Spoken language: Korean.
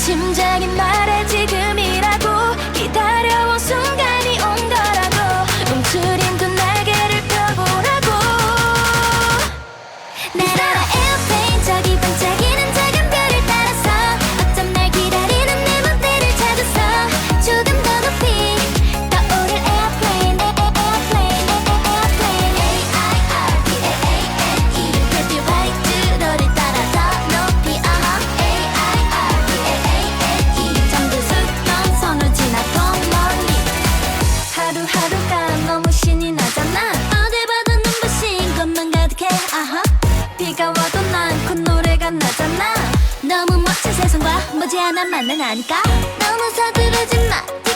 심장이 말해 지금이라고 기다려온 순간이 온 거라고. 움츠린 두 날개를 펴보라고. 내 사랑 않고 노래가 나잖아. 너무 멋진 세상과 무지한 한, 만나 나니까? 너무 서두르지 마.